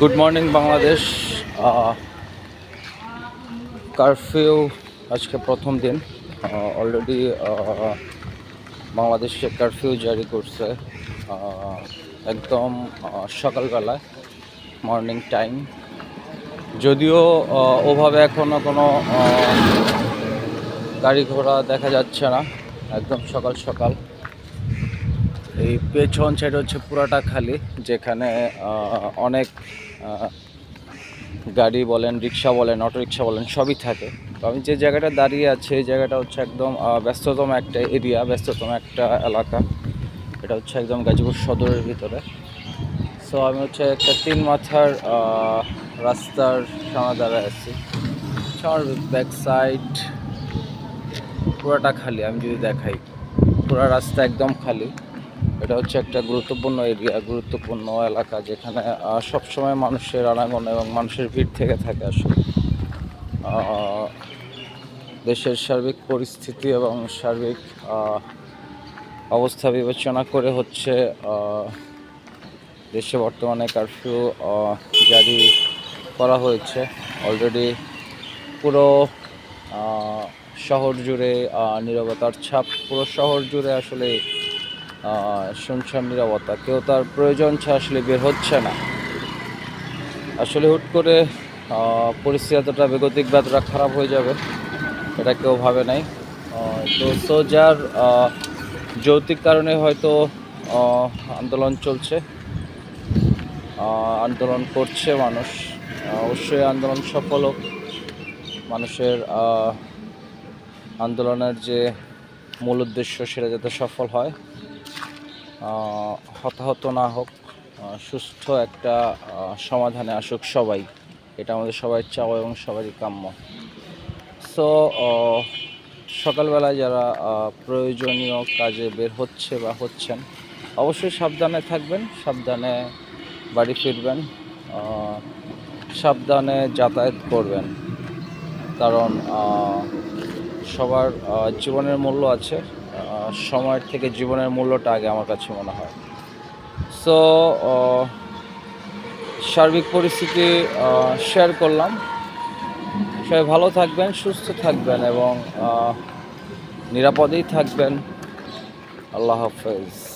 Good morning Bangladesh. Curfew আজকে প্রথম দিন। অলরেডি বাংলাদেশে কারফিউ জারি করছে। একদম সকালবেলায় মর্নিং টাইম যদিও ওভাবে এখনও কোনো গাড়ি ঘোড়া দেখা যাচ্ছে না। একদম সকাল সকাল। এই পেছন সাইড হচ্ছে পুরাটা খালি, যেখানে অনেক গাড়ি বলেন, রিক্সা বলেন অটো রিক্সা বলেন, সবই থাকে। তো আমি যে জায়গাটা দাঁড়িয়ে আছি, এই জায়গাটা হচ্ছে একদম ব্যস্ততম একটা এরিয়া ব্যস্ততম একটা এলাকা। এটা হচ্ছে একদম গাজীপুর সদরের ভিতরে। সো আমি হচ্ছে একটা তিন মাথার রাস্তার সামনে দাঁড়ায় আছি। ব্যাক সাইড পুরাটা খালি, আমি যদি দেখাই। পুরা রাস্তা একদম খালি। এটা হচ্ছে একটা গুরুত্বপূর্ণ এরিয়া, গুরুত্বপূর্ণ এলাকা যেখানে সবসময় মানুষের আনাগোনা এবং মানুষের ভিড় থেকে থাকে আসলে। দেশের সার্বিক পরিস্থিতি এবং সার্বিক অবস্থা বিবেচনা করে হচ্ছে দেশে বর্তমানে কারফিউ জারি করা হয়েছে। অলরেডি পুরো শহর জুড়ে নীরবতার ছাপ, পুরো শহর জুড়ে আসলে শুনশান নীরবতা কেউ তার প্রয়োজন ছাড়া আসলে বের হচ্ছে না। আসলে হুট করে পরিস্থিতি এতটা বেগতিক বা খারাপ হয়ে যাবে এটা কেউ ভাবে নাই। তো সোজার আহ, যৌক্তিক কারণে হয়তো আন্দোলন চলছে। আন্দোলন করছে মানুষ। অবশ্যই আন্দোলন সফল হোক। মানুষের আন্দোলনের যে মূল উদ্দেশ্য সেটা যাতে সফল হয়। হতাহত না হোক সুস্থ একটা সমাধানে আসুক সবাই। এটা আমাদের সবাই চাওয়া এবং সবারই কাম্য। সো সকালবেলায় যারা প্রয়োজনীয় কাজে বের হচ্ছে বা হচ্ছেন, অবশ্যই সাবধানে থাকবেন, সাবধানে বাড়ি ফিরবেন সাবধানে যাতায়াত করবেন। কারণ সবার জীবনের মূল্য আছে। সময়ের থেকে জীবনের মূল্যটা আগে আমার কাছে মনে হয়। সো সার্বিক পরিস্থিতি শেয়ার করলাম। সবাই ভালো থাকবেন, সুস্থ থাকবেন এবং নিরাপদেই থাকবেন। আল্লাহ হাফেজ।